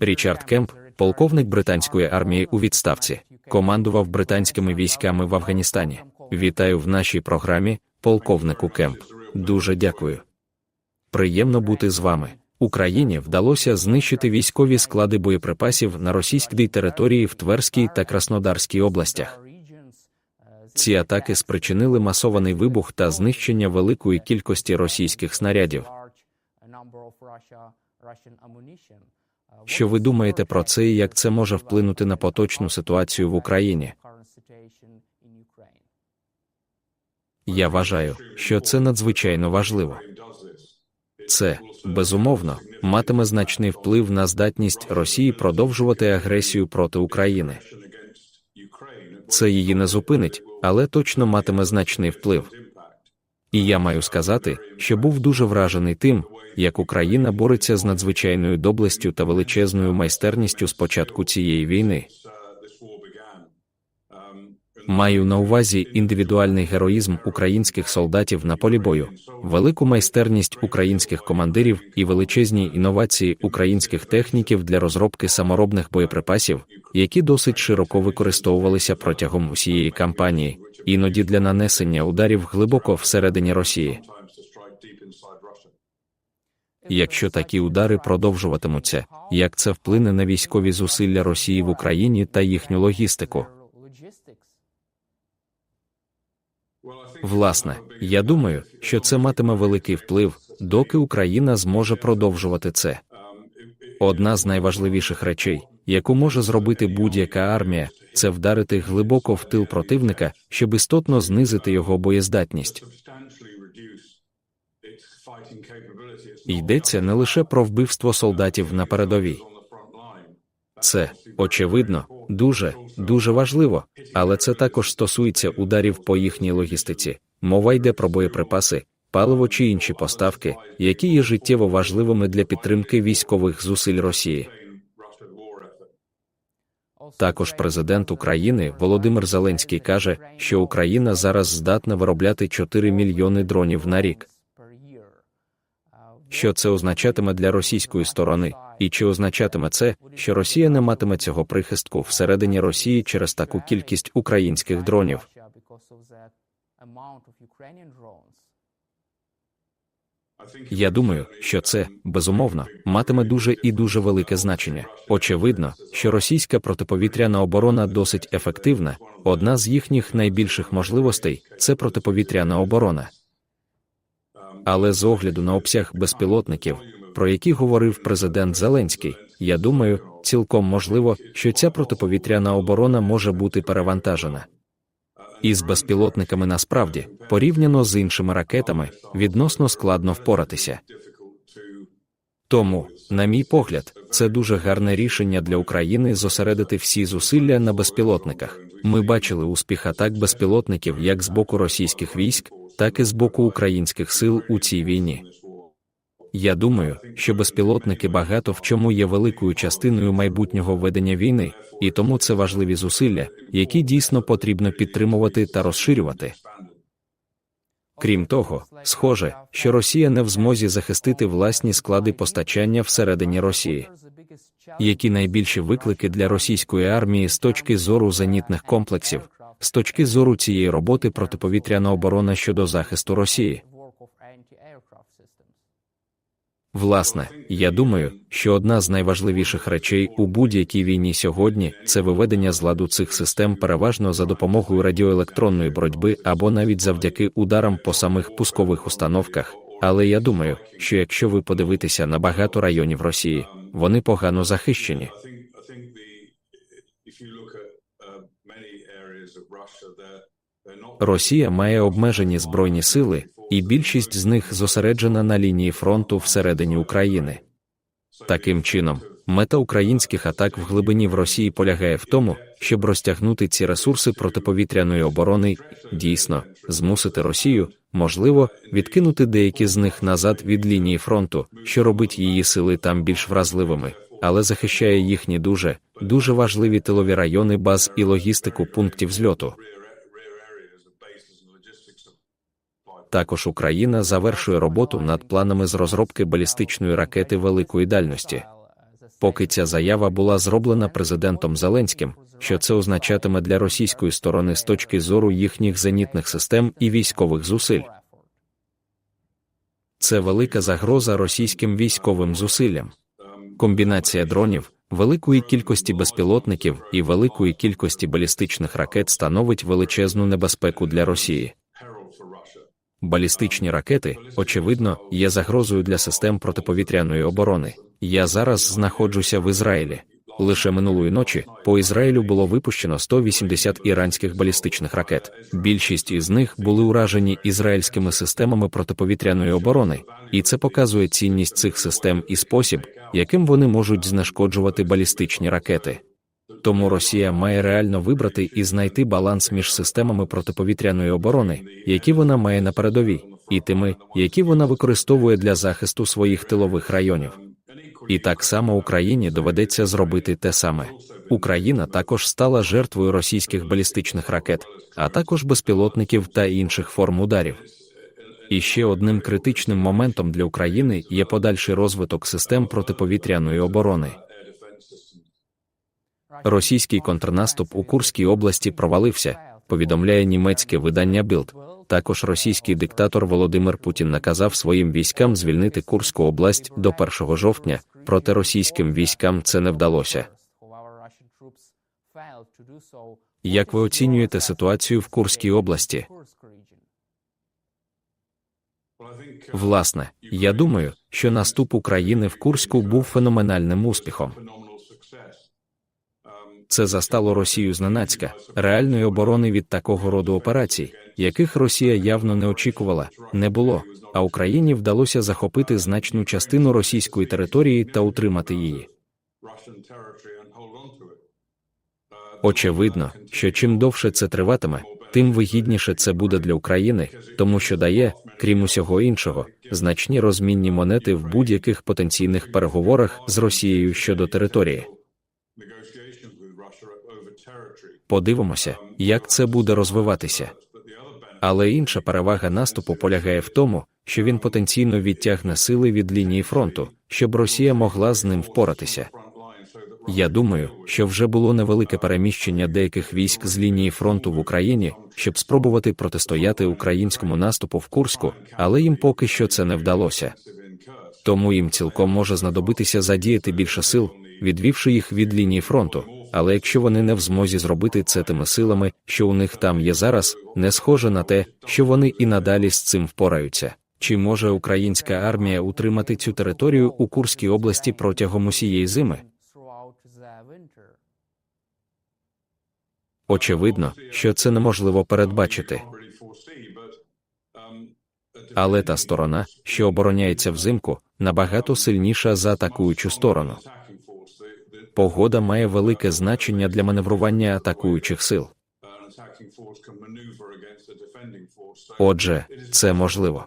Річард Кемп, полковник британської армії у відставці, командував британськими військами в Афганістані. Вітаю в нашій програмі, полковнику Кемп. Дуже дякую. Приємно бути з вами. Україні вдалося знищити військові склади боєприпасів на російській території в Тверській та Краснодарській областях. Ці атаки спричинили масований вибух та знищення великої кількості російських снарядів. Що ви думаєте про це і як це може вплинути на поточну ситуацію в Україні? Я вважаю, що це надзвичайно важливо. Це, безумовно, матиме значний вплив на здатність Росії продовжувати агресію проти України. Це її не зупинить, але точно матиме значний вплив. І я маю сказати, що був дуже вражений тим, як Україна бореться з надзвичайною доблестю та величезною майстерністю з початку цієї війни. Маю на увазі індивідуальний героїзм українських солдатів на полі бою, велику майстерність українських командирів і величезні інновації українських техніків для розробки саморобних боєприпасів, які досить широко використовувалися протягом усієї кампанії, іноді для нанесення ударів глибоко всередині Росії. Якщо такі удари продовжуватимуться, як це вплине на військові зусилля Росії в Україні та їхню логістику? Власне, я думаю, що це матиме великий вплив, доки Україна зможе продовжувати це. Одна з найважливіших речей, яку може зробити будь-яка армія, це вдарити глибоко в тил противника, щоб істотно знизити його боєздатність. Йдеться не лише про вбивство солдатів на передовій. Це, очевидно, дуже, дуже важливо, але це також стосується ударів по їхній логістиці. Мова йде про боєприпаси, паливо чи інші поставки, які є життєво важливими для підтримки військових зусиль Росії. Також президент України Володимир Зеленський каже, що Україна зараз здатна виробляти 4 мільйони дронів на рік. Що це означатиме для російської сторони, і чи означатиме це, що Росія не матиме цього прихистку всередині Росії через таку кількість українських дронів? Я думаю, що це безумовно матиме дуже і дуже велике значення. Очевидно, що російська протиповітряна оборона досить ефективна. Одна з їхніх найбільших можливостей це протиповітряна оборона. Але з огляду на обсяг безпілотників, про які говорив президент Зеленський, я думаю, цілком можливо, що ця протиповітряна оборона може бути перевантажена. Із безпілотниками насправді, порівняно з іншими ракетами, відносно складно впоратися. Тому, на мій погляд, це дуже гарне рішення для України зосередити всі зусилля на безпілотниках. Ми бачили успіх атак безпілотників як з боку російських військ, так і з боку українських сил у цій війні. Я думаю, що безпілотники багато в чому є великою частиною майбутнього ведення війни, і тому це важливі зусилля, які дійсно потрібно підтримувати та розширювати. Крім того, схоже, що Росія не в змозі захистити власні склади постачання всередині Росії. Які найбільші виклики для російської армії з точки зору зенітних комплексів, з точки зору цієї роботи протиповітряна оборона щодо захисту Росії? Власне, я думаю, що одна з найважливіших речей у будь-якій війні сьогодні це виведення з ладу цих систем переважно за допомогою радіоелектронної боротьби або навіть завдяки ударам по самих пускових установках. Але я думаю, що якщо ви подивитеся на багато районів Росії, вони погано захищені. Росія має обмежені збройні сили, і більшість з них зосереджена на лінії фронту всередині України. Таким чином, мета українських атак в глибині в Росії полягає в тому, щоб розтягнути ці ресурси протиповітряної оборони, дійсно, змусити Росію, можливо, відкинути деякі з них назад від лінії фронту, що робить її сили там більш вразливими, але захищає їхні дуже, дуже важливі тилові райони баз і логістику пунктів зльоту. Також Україна завершує роботу над планами з розробки балістичної ракети великої дальності. поки ця заява була зроблена президентом Зеленським, що це означатиме для російської сторони з точки зору їхніх зенітних систем і військових зусиль. Це велика загроза російським військовим зусиллям. Комбінація дронів, великої кількості безпілотників і великої кількості балістичних ракет становить величезну небезпеку для Росії. Балістичні ракети, очевидно, є загрозою для систем протиповітряної оборони. Я зараз знаходжуся в Ізраїлі. Лише минулої ночі по Ізраїлю було випущено 180 іранських балістичних ракет. Більшість із них були уражені ізраїльськими системами протиповітряної оборони, і це показує цінність цих систем і спосіб, яким вони можуть знешкоджувати балістичні ракети. Тому Росія має реально вибрати і знайти баланс між системами протиповітряної оборони, які вона має на передовій, і тими, які вона використовує для захисту своїх тилових районів. І так само Україні доведеться зробити те саме. Україна також стала жертвою російських балістичних ракет, а також безпілотників та інших форм ударів. І ще одним критичним моментом для України є подальший розвиток систем протиповітряної оборони. Російський контрнаступ у Курській області провалився, повідомляє німецьке видання Bild. Також російський диктатор Володимир Путін наказав своїм військам звільнити Курську область до 1 жовтня, проте російським військам це не вдалося. Як ви оцінюєте ситуацію в Курській області? Власне, я думаю, що наступ України в Курську був феноменальним успіхом. Це застало Росію зненацька, реальної оборони від такого роду операцій, яких Росія явно не очікувала, не було. А Україні вдалося захопити значну частину російської території та утримати її. Очевидно, що чим довше це триватиме, тим вигідніше це буде для України, тому що дає, крім усього іншого, значні розмінні монети в будь-яких потенційних переговорах з Росією щодо території. Подивимося, як це буде розвиватися. Але інша перевага наступу полягає в тому, що він потенційно відтягне сили від лінії фронту, щоб Росія могла з ним впоратися. Я думаю, що вже було невелике переміщення деяких військ з лінії фронту в Україні, щоб спробувати протистояти українському наступу в Курську, але їм поки що це не вдалося. Тому їм цілком може знадобитися задіяти більше сил, відвівши їх від лінії фронту. Але якщо вони не в змозі зробити це тими силами, що у них там є зараз, не схоже на те, що вони і надалі з цим впораються. Чи може українська армія утримати цю територію у Курській області протягом усієї зими? Очевидно, що це неможливо передбачити. Але та сторона, що обороняється взимку, набагато сильніша за атакуючу сторону. Погода має велике значення для маневрування атакуючих сил. Отже, це можливо.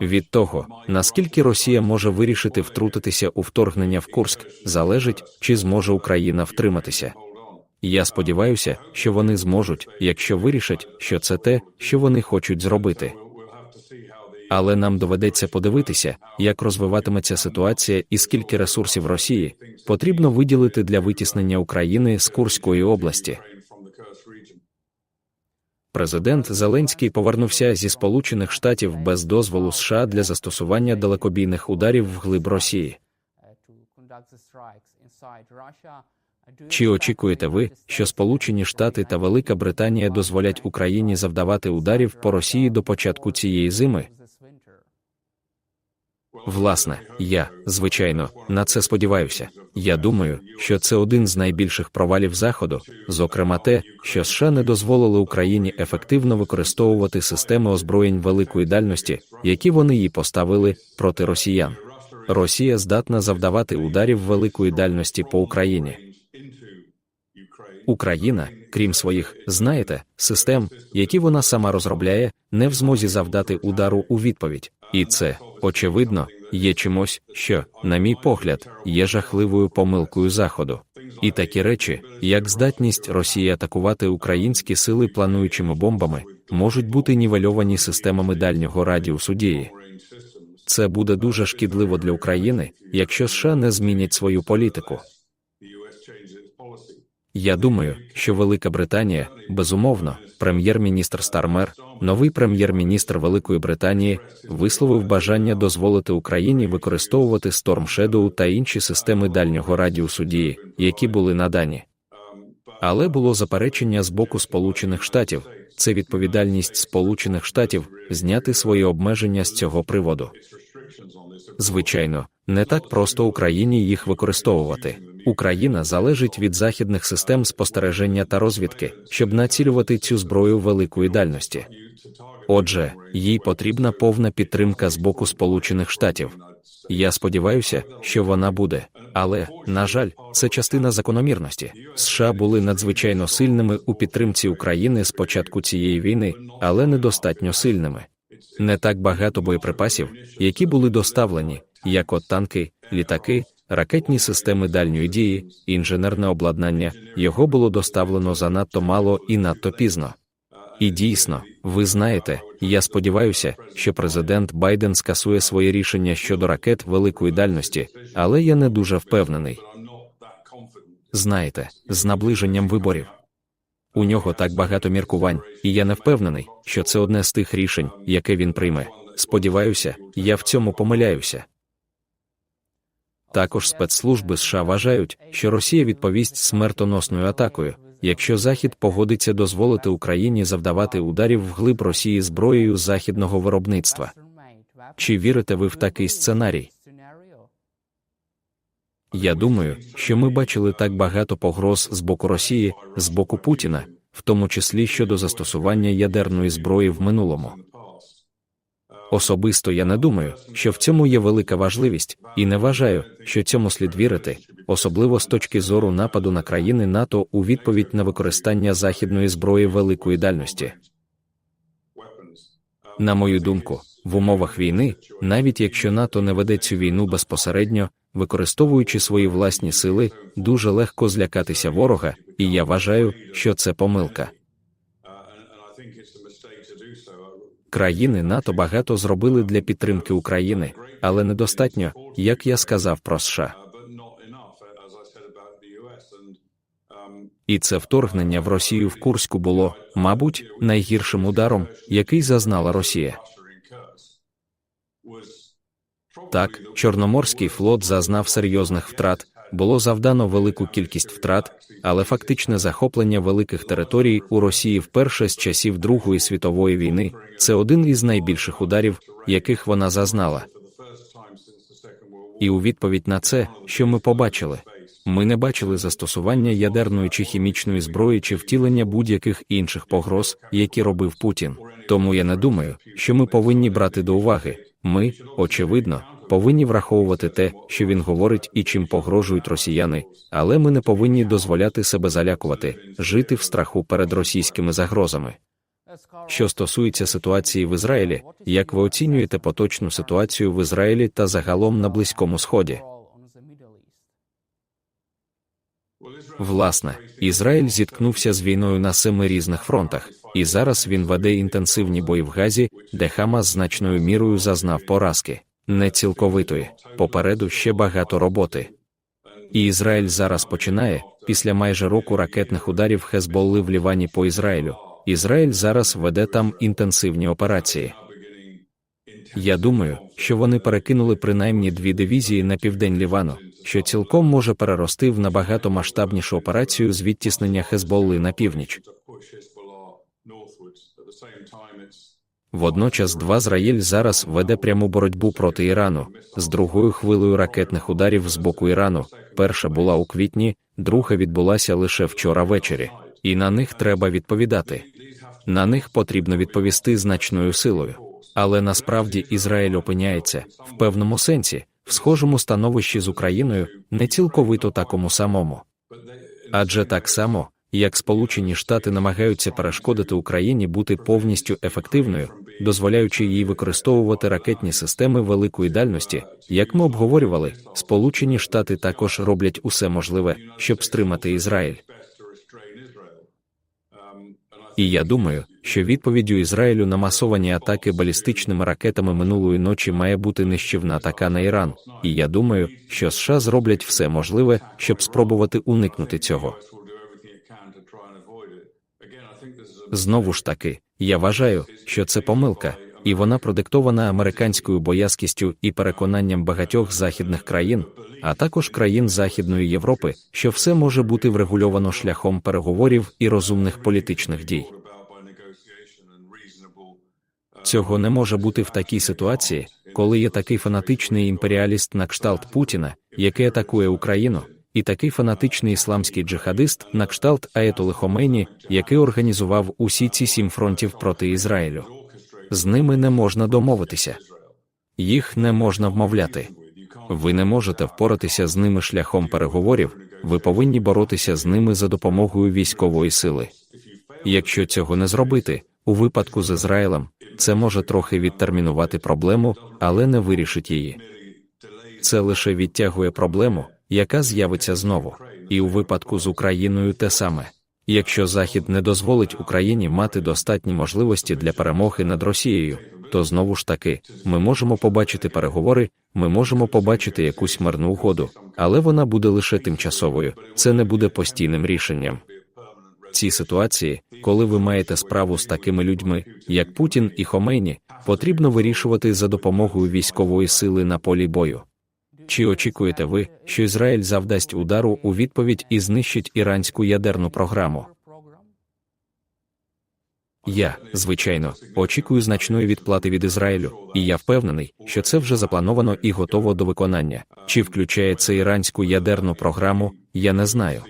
Від того, наскільки Росія може вирішити втрутитися у вторгнення в Курськ, залежить, чи зможе Україна втриматися. Я сподіваюся, що вони зможуть, якщо вирішать, що це те, що вони хочуть зробити. Але нам доведеться подивитися, як розвиватиметься ситуація і скільки ресурсів Росії потрібно виділити для витіснення України з Курської області. Президент Зеленський повернувся зі Сполучених Штатів без дозволу США для застосування далекобійних ударів вглиб Росії. Чи очікуєте ви, що Сполучені Штати та Велика Британія дозволять Україні завдавати ударів по Росії до початку цієї зими? Власне, я, звичайно, на це сподіваюся. Я думаю, що це один з найбільших провалів Заходу, зокрема те, що США не дозволили Україні ефективно використовувати системи озброєнь великої дальності, які вони їй поставили проти росіян. Росія здатна завдавати ударів великої дальності по Україні. Україна, крім своїх, знаєте, систем, які вона сама розробляє, не в змозі завдати удару у відповідь, і це, очевидно, є чимось, що, на мій погляд, є жахливою помилкою Заходу. І такі речі, як здатність Росії атакувати українські сили плануючими бомбами, можуть бути нівельовані системами дальнього радіусу дії. Це буде дуже шкідливо для України, якщо США не змінять свою політику. Я думаю, що Велика Британія, безумовно, прем'єр-міністр Стармер, новий прем'єр-міністр Великої Британії, висловив бажання дозволити Україні використовувати Storm Shadow та інші системи дальнього радіусу дії, які були надані. Але було заперечення з боку Сполучених Штатів. Це відповідальність Сполучених Штатів зняти свої обмеження з цього приводу. Звичайно, не так просто Україні їх використовувати. Україна залежить від західних систем спостереження та розвідки, щоб націлювати цю зброю великої дальності. Отже, їй потрібна повна підтримка з боку Сполучених Штатів. Я сподіваюся, що вона буде, але, на жаль, це частина закономірності. США були надзвичайно сильними у підтримці України з початку цієї війни, але недостатньо сильними. Не так багато боєприпасів, які були доставлені, як от танки, літаки, ракетні системи дальньої дії, інженерне обладнання, його було доставлено занадто мало і надто пізно. І дійсно, ви знаєте, я сподіваюся, що президент Байден скасує своє рішення щодо ракет великої дальності, але я не дуже впевнений. Знаєте, з наближенням виборів. У нього так багато міркувань, і я не впевнений, що це одне з тих рішень, яке він прийме. Сподіваюся, я в цьому помиляюся. Також спецслужби США вважають, що Росія відповість смертоносною атакою, якщо Захід погодиться дозволити Україні завдавати ударів вглиб Росії зброєю західного виробництва. Чи вірите ви в такий сценарій? Я думаю, що ми бачили так багато погроз з боку Росії, з боку Путіна, в тому числі щодо застосування ядерної зброї в минулому. Особисто я не думаю, що в цьому є велика важливість, і не вважаю, що цьому слід вірити, особливо з точки зору нападу на країни НАТО у відповідь на використання західної зброї великої дальності. На мою думку, в умовах війни, навіть якщо НАТО не веде цю війну безпосередньо, використовуючи свої власні сили, дуже легко злякатися ворога, і я вважаю, що це помилка. Країни НАТО багато зробили для підтримки України, але недостатньо, як я сказав про США. І це вторгнення в Росію в Курську було, мабуть, найгіршим ударом, який зазнала Росія. Так, Чорноморський флот зазнав серйозних втрат, було завдано велику кількість втрат, але фактичне захоплення великих територій у Росії вперше з часів Другої світової війни це один із найбільших ударів, яких вона зазнала. І у відповідь на це, що ми побачили, ми не бачили застосування ядерної чи хімічної зброї чи втілення будь-яких інших погроз, які робив Путін. Тому я не думаю, що ми повинні брати до уваги. Ми, очевидно, повинні враховувати те, що він говорить і чим погрожують росіяни, але ми не повинні дозволяти себе залякувати, жити в страху перед російськими загрозами. Що стосується ситуації в Ізраїлі, як ви оцінюєте поточну ситуацію в Ізраїлі та загалом на Близькому Сході? Власне, Ізраїль зіткнувся з війною на семи різних фронтах, і зараз він веде інтенсивні бої в Газі, де Хамас значною мірою зазнав поразки, не цілковитої, попереду ще багато роботи. І Ізраїль зараз починає, після майже року ракетних ударів Хезболли в Лівані по Ізраїлю. Ізраїль зараз веде там інтенсивні операції. Я думаю, що вони перекинули принаймні дві дивізії на південь Лівану, що цілком може перерости в набагато масштабнішу операцію з відтіснення Хезболли на північ. Водночас два Ізраїль зараз веде пряму боротьбу проти Ірану з другою хвилею ракетних ударів з боку Ірану. Перша була у квітні, друга відбулася лише вчора ввечері, і на них треба відповідати. На них потрібно відповісти значною силою. Але насправді Ізраїль опиняється в певному сенсі, в схожому становищі з Україною, не цілковито такому самому. Адже так само, як Сполучені Штати намагаються перешкодити Україні бути повністю ефективною, дозволяючи їй використовувати ракетні системи великої дальності, як ми обговорювали, Сполучені Штати також роблять усе можливе, щоб стримати Ізраїль. І я думаю, що відповіддю Ізраїлю на масовані атаки балістичними ракетами минулої ночі має бути нищівна атака на Іран, і я думаю, що США зроблять все можливе, щоб спробувати уникнути цього. Знову ж таки, я вважаю, що це помилка, і вона продиктована американською боязкістю і переконанням багатьох західних країн, а також країн Західної Європи, що все може бути врегульовано шляхом переговорів і розумних політичних дій. Цього не може бути в такій ситуації, коли є такий фанатичний імперіаліст на кшталт Путіна, який атакує Україну, і такий фанатичний ісламський джихадист на кшталт Аєтоли Хомейні, який організував усі ці сім фронтів проти Ізраїлю. З ними не можна домовитися, їх не можна вмовляти. Ви не можете впоратися з ними шляхом переговорів, ви повинні боротися з ними за допомогою військової сили. Якщо цього не зробити, у випадку з Ізраїлем, це може трохи відтермінувати проблему, але не вирішить її. Це лише відтягує проблему, яка з'явиться знову. І у випадку з Україною те саме. Якщо Захід не дозволить Україні мати достатні можливості для перемоги над Росією, то знову ж таки ми можемо побачити переговори, ми можемо побачити якусь мирну угоду, але вона буде лише тимчасовою, це не буде постійним рішенням. Ці ситуації, коли ви маєте справу з такими людьми, як Путін і Хомейні, потрібно вирішувати за допомогою військової сили на полі бою. Чи очікуєте ви, що Ізраїль завдасть удару у відповідь і знищить іранську ядерну програму? Я, звичайно, очікую значної відплати від Ізраїлю, і я впевнений, що це вже заплановано і готово до виконання. Чи включає це іранську ядерну програму, я не знаю.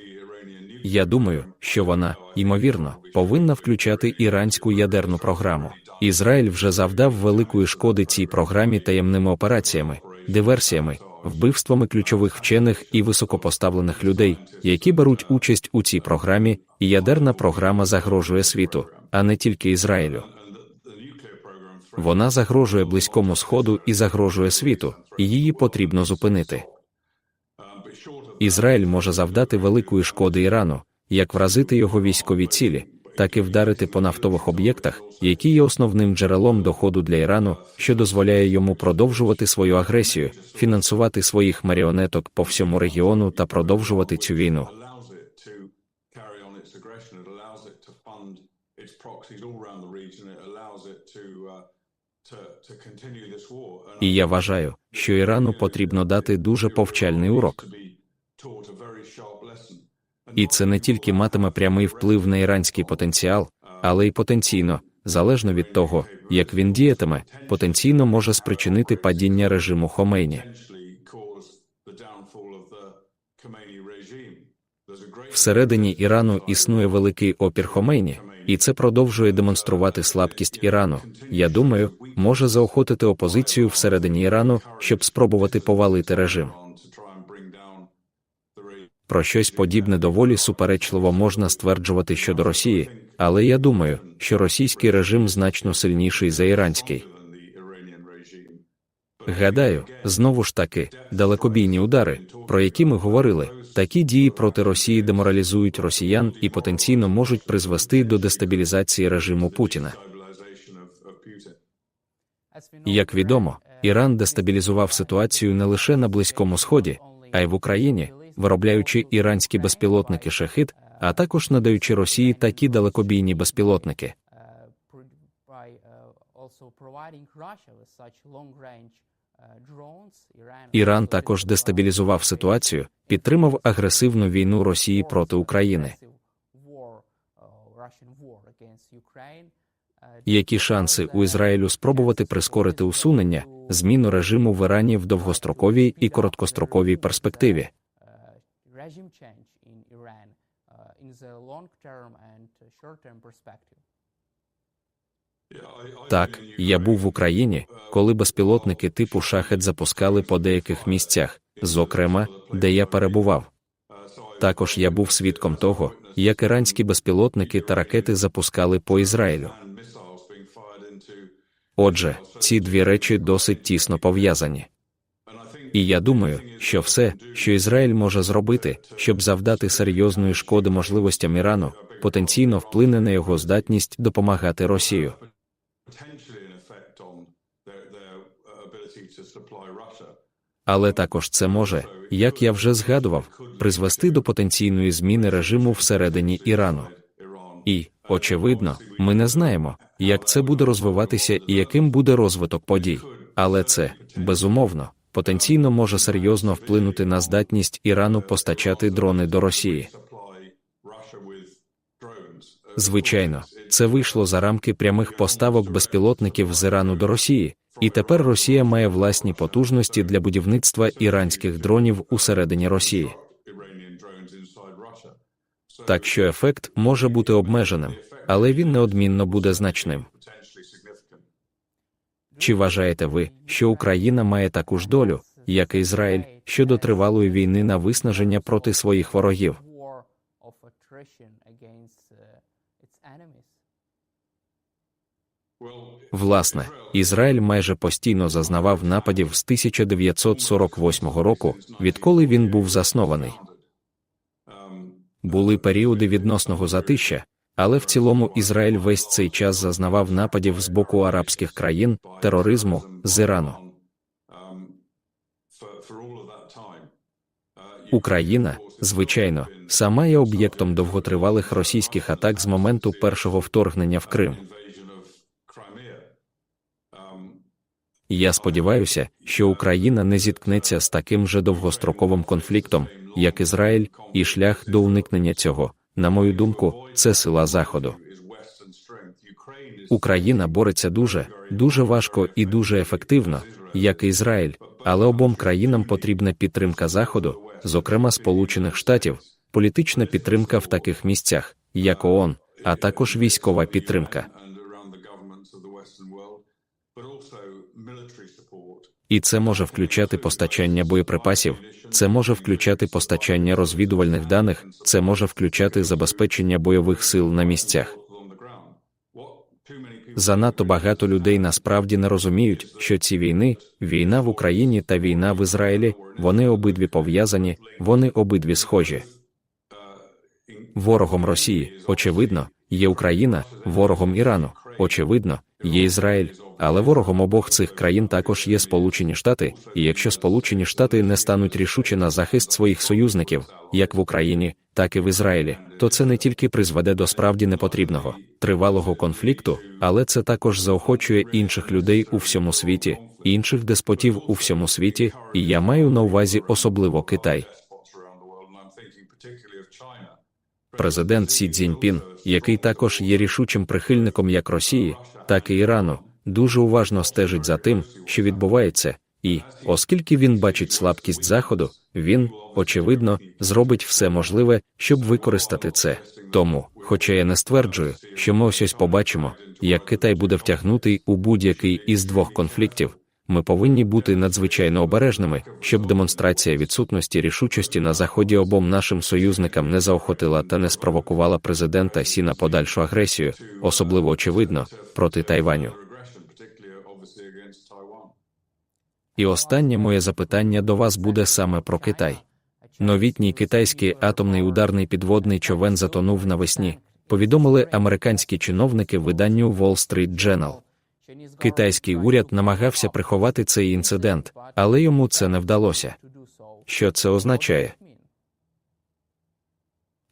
Я думаю, що вона, ймовірно, повинна включати іранську ядерну програму. Ізраїль вже завдав великої шкоди цій програмі таємними операціями, диверсіями, вбивствами ключових вчених і високопоставлених людей, які беруть участь у цій програмі, і ядерна програма загрожує світу, а не тільки Ізраїлю. Вона загрожує близькому сходу і загрожує світу, і її потрібно зупинити. Ізраїль може завдати великої шкоди Ірану, як вразити його військові цілі, так і вдарити по нафтових об'єктах, які є основним джерелом доходу для Ірану, що дозволяє йому продовжувати свою агресію, фінансувати своїх маріонеток по всьому регіону та продовжувати цю війну. І я вважаю, що Ірану потрібно дати дуже повчальний урок. І це не тільки матиме прямий вплив на іранський потенціал, але й потенційно, залежно від того, як він діятиме, потенційно може спричинити падіння режиму Хомейні. Всередині Ірану існує великий опір Хомейні, і це продовжує демонструвати слабкість Ірану. Я думаю, може заохотити опозицію всередині Ірану, щоб спробувати повалити режим. Про щось подібне доволі суперечливо можна стверджувати щодо Росії, але я думаю, що російський режим значно сильніший за іранський. Гадаю, знову ж таки, далекобійні удари, про які ми говорили, такі дії проти Росії деморалізують росіян і потенційно можуть призвести до дестабілізації режиму Путіна. Як відомо, Іран дестабілізував ситуацію не лише на Близькому Сході, а й в Україні, виробляючи іранські безпілотники шахид, а також надаючи Росії такі далекобійні безпілотники. Іран також дестабілізував ситуацію, підтримав агресивну війну Росії проти України. Які шанси у Ізраїлю спробувати прискорити усунення, зміну режиму в Ірані в довгостроковій і короткостроковій перспективі? Так, я був в Україні, коли безпілотники типу шахет запускали по деяких місцях, зокрема, де я перебував. Також я був свідком того, як іранські безпілотники та ракети запускали по Ізраїлю. Отже, ці дві речі досить тісно пов'язані. І я думаю, що все, що Ізраїль може зробити, щоб завдати серйозної шкоди можливостям Ірану, потенційно вплине на його здатність допомагати Росію. uh. Але також це може, як я вже згадував, призвести до потенційної зміни режиму всередині Ірану. І, очевидно, ми не знаємо, як це буде розвиватися і яким буде розвиток подій. Але це, безумовно, потенційно може серйозно вплинути на здатність Ірану постачати дрони до Росії. Звичайно, це вийшло за рамки прямих поставок безпілотників з Ірану до Росії, і тепер Росія має власні потужності для будівництва іранських дронів усередині Росії. Так що ефект може бути обмеженим, але він неодмінно буде значним. Чи вважаєте ви, що Україна має таку ж долю, як і Ізраїль, щодо тривалої війни на виснаження проти своїх ворогів? Власне, Ізраїль майже постійно зазнавав нападів з 1948 року, відколи він був заснований. Були періоди відносного затища, але в цілому Ізраїль весь цей час зазнавав нападів з боку арабських країн, тероризму з Ірану. Україна, звичайно, сама є об'єктом довготривалих російських атак з моменту першого вторгнення в Крим. Я сподіваюся, що Україна не зіткнеться з таким же довгостроковим конфліктом, як Ізраїль, і шлях до уникнення цього, на мою думку, це сила Заходу. Україна бореться дуже, дуже важко і дуже ефективно, як і Ізраїль, але обом країнам потрібна підтримка Заходу, зокрема Сполучених Штатів, політична підтримка в таких місцях, як ООН, а також військова підтримка. І це може включати постачання боєприпасів, це може включати постачання розвідувальних даних, це може включати забезпечення бойових сил на місцях. Занадто багато людей насправді не розуміють, що ці війни, війна в Україні та війна в Ізраїлі, вони обидві пов'язані, вони обидві схожі. Ворогом Росії, очевидно, є Україна, ворогом Ірану, очевидно, є Ізраїль, але ворогом обох цих країн також є Сполучені Штати, і якщо Сполучені Штати не стануть рішуче на захист своїх союзників, як в Україні, так і в Ізраїлі, то це не тільки призведе до справді непотрібного, тривалого конфлікту, але це також заохочує інших людей у всьому світі, інших деспотів у всьому світі, і я маю на увазі особливо Китай. Президент Сі Цзіньпін, який також є рішучим прихильником як Росії, так і Ірану, дуже уважно стежить за тим, що відбувається, і, оскільки він бачить слабкість Заходу, він, очевидно, зробить все можливе, щоб використати це. Тому, хоча я не стверджую, що ми ось ось побачимо, як Китай буде втягнутий у будь-який із двох конфліктів, ми повинні бути надзвичайно обережними, щоб демонстрація відсутності рішучості на заході обом нашим союзникам не заохотила та не спровокувала президента Сі на подальшу агресію, особливо очевидно, проти Тайваню. І останнє моє запитання до вас буде саме про Китай. Новітній китайський атомний ударний підводний човен затонув навесні. Повідомили американські чиновники виданню Wall Street Journal. Китайський уряд намагався приховати цей інцидент, але йому це не вдалося. Що це означає?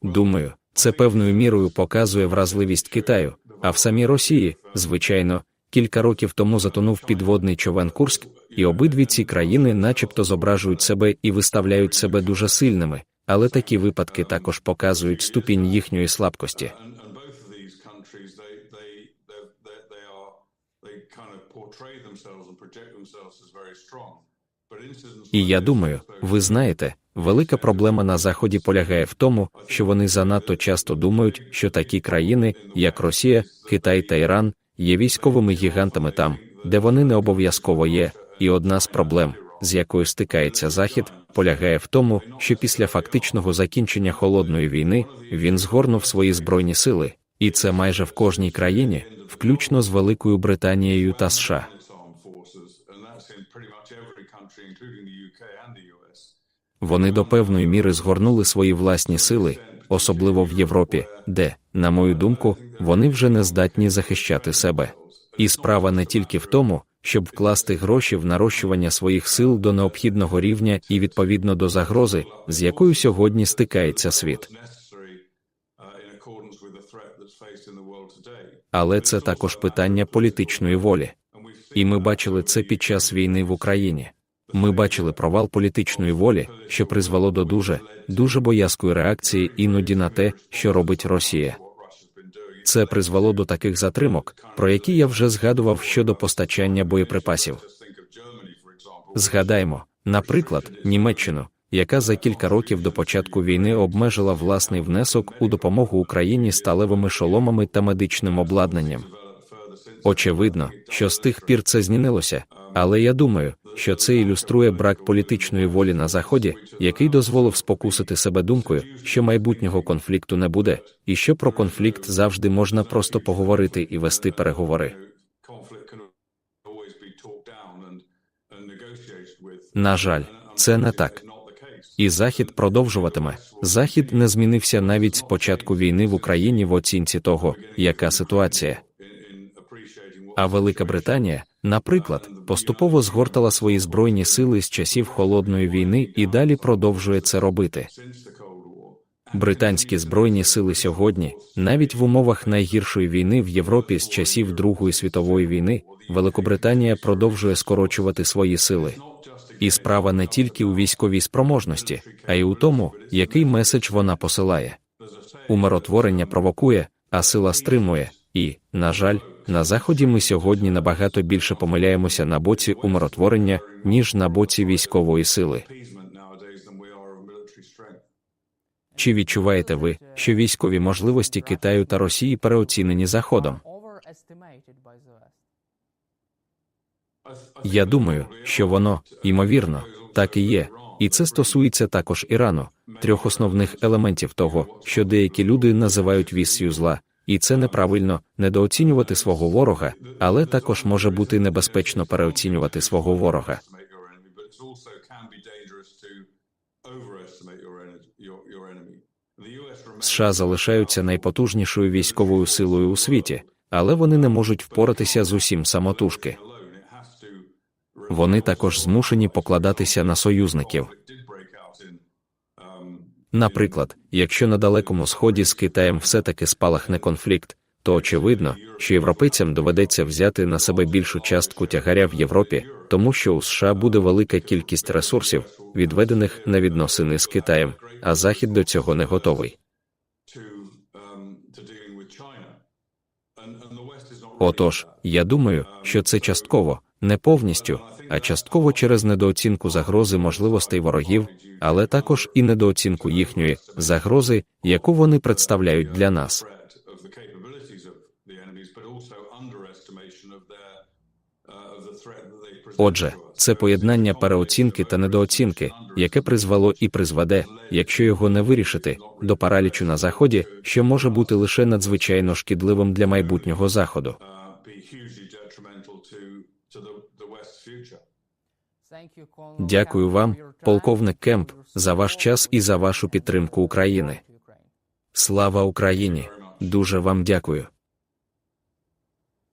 Думаю, це певною мірою показує вразливість Китаю, а в самій Росії, звичайно, кілька років тому затонув підводний човен Курськ, і обидві ці країни, начебто, зображують себе і виставляють себе дуже сильними, але такі випадки також показують ступінь їхньої слабкості. І я думаю, ви знаєте, велика проблема на заході полягає в тому, що вони занадто часто думають, що такі країни, як Росія, Китай та Іран, є військовими гігантами там, де вони не обов'язково є. І одна з проблем, з якою стикається Захід, полягає в тому, що після фактичного закінчення холодної війни він згорнув свої збройні сили, і це майже в кожній країні, включно з Великою Британією та США. Вони до певної міри згорнули свої власні сили, особливо в Європі, де, на мою думку, вони вже не здатні захищати себе. І справа не тільки в тому, щоб вкласти гроші в нарощування своїх сил до необхідного рівня і відповідно до загрози, з якою сьогодні стикається світ. Але це також питання політичної волі. І ми бачили це під час війни в Україні. Ми бачили провал політичної волі, що призвело до дуже, дуже боязкої реакції іноді на те, що робить Росія. Це призвело до таких затримок, про які я вже згадував щодо постачання боєприпасів. Згадаймо, наприклад, Німеччину, яка за кілька років до початку війни обмежила власний внесок у допомогу Україні сталевими шоломами та медичним обладнанням. Очевидно, що з тих пір це змінилося, але я думаю, що це ілюструє брак політичної волі на заході, який дозволив спокусити себе думкою, що майбутнього конфлікту не буде, і що про конфлікт завжди можна просто поговорити і вести переговори. На жаль, це не так. І Захід продовжуватиме. Захід не змінився навіть з початку війни в Україні в оцінці того, яка ситуація. А Велика Британія, наприклад, поступово згортала свої збройні сили з часів холодної війни і далі продовжує це робити. Британські збройні сили сьогодні, навіть в умовах найгіршої війни в Європі з часів Другої світової війни, Великобританія продовжує скорочувати свої сили. І справа не тільки у військовій спроможності, а й у тому, який меседж вона посилає. Умиротворення провокує, а сила стримує. І, на жаль, на заході ми сьогодні набагато більше помиляємося на боці умиротворення, ніж на боці військової сили. Чи відчуваєте ви, що військові можливості Китаю та Росії переоцінені Заходом? Я думаю, що воно, ймовірно, так і є, і це стосується також Ірану, трьох основних елементів того, що деякі люди називають віссю зла, і це неправильно недооцінювати свого ворога, але також може бути небезпечно переоцінювати свого ворога. США залишаються найпотужнішою військовою силою у світі, але вони не можуть впоратися з усім самотужки. Вони також змушені покладатися на союзників. Наприклад, якщо на Далекому Сході з Китаєм все-таки спалахне конфлікт, то очевидно, що європейцям доведеться взяти на себе більшу частку тягаря в Європі, тому що у США буде велика кількість ресурсів, відведених на відносини з Китаєм, а Захід до цього не готовий. Отож, я думаю, що це частково, не повністю, а частково через недооцінку загрози можливостей ворогів, але також і недооцінку їхньої загрози, яку вони представляють для нас. Отже, це поєднання переоцінки та недооцінки, яке призвело і призведе, якщо його не вирішити, до паралічу на заході, що може бути лише надзвичайно шкідливим для майбутнього заходу. Дякую вам, полковник Кемп, за ваш час і за вашу підтримку України. Слава Україні! Дуже вам дякую.